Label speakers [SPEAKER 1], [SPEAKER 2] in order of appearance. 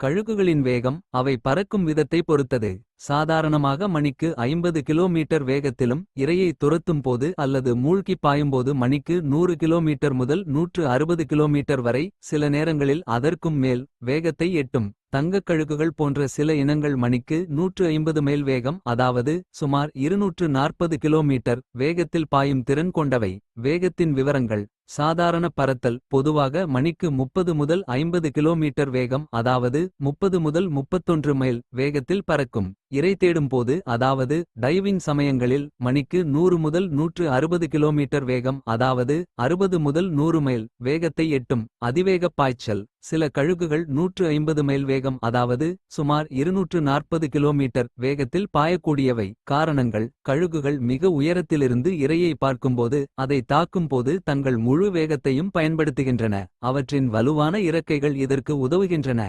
[SPEAKER 1] கழுகுகளின் வேகம் அவை பறக்கும் விதத்தை பொறுத்தது. சாதாரணமாக மணிக்கு 50 கிலோமீட்டர் வேகத்திலும். இரையை துரத்தும் போது அல்லது மூழ்கிப் பாயும்போது மணிக்கு நூறு கிலோமீட்டர் முதல் 160 கிலோமீட்டர் வரை. சில நேரங்களில் அதற்கும் மேல் வேகத்தை எட்டும். தங்கக் கழுகுகள் போன்ற சில இனங்கள் மணிக்கு 150 மைல் வேகம் அதாவது சுமார் 240 கிலோமீட்டர் வேகத்தில் பாயும் திறன் கொண்டவை. வேகத்தின் விவரங்கள் சாதாரண பறத்தல் பொதுவாக மணிக்கு 30 முதல் 50 கிலோமீட்டர் வேகம் அதாவது 30 முதல் 31 மைல் வேகத்தில் பறக்கும். இரை தேடும் போது அதாவது டைவிங் சமயங்களில் மணிக்கு 100 முதல் 160 கிலோமீட்டர் வேகம் அதாவது 60 முதல் 100 மைல் வேகத்தை எட்டும். அதிவேகப் பாய்ச்சல் சில கழுகுகள் 150 மைல் வேகம் அதாவது சுமார் 240 கிலோமீட்டர் வேகத்தில் பாயக்கூடியவை. காரணங்கள் கழுகுகள் மிக உயரத்திலிருந்து இரையை பார்க்கும்போது அதை தாக்கும்போது தங்கள் முழு வேகத்தையும் பயன்படுத்துகின்றன. அவற்றின் வலுவான இறக்கைகள் இதற்கு உதவுகின்றன.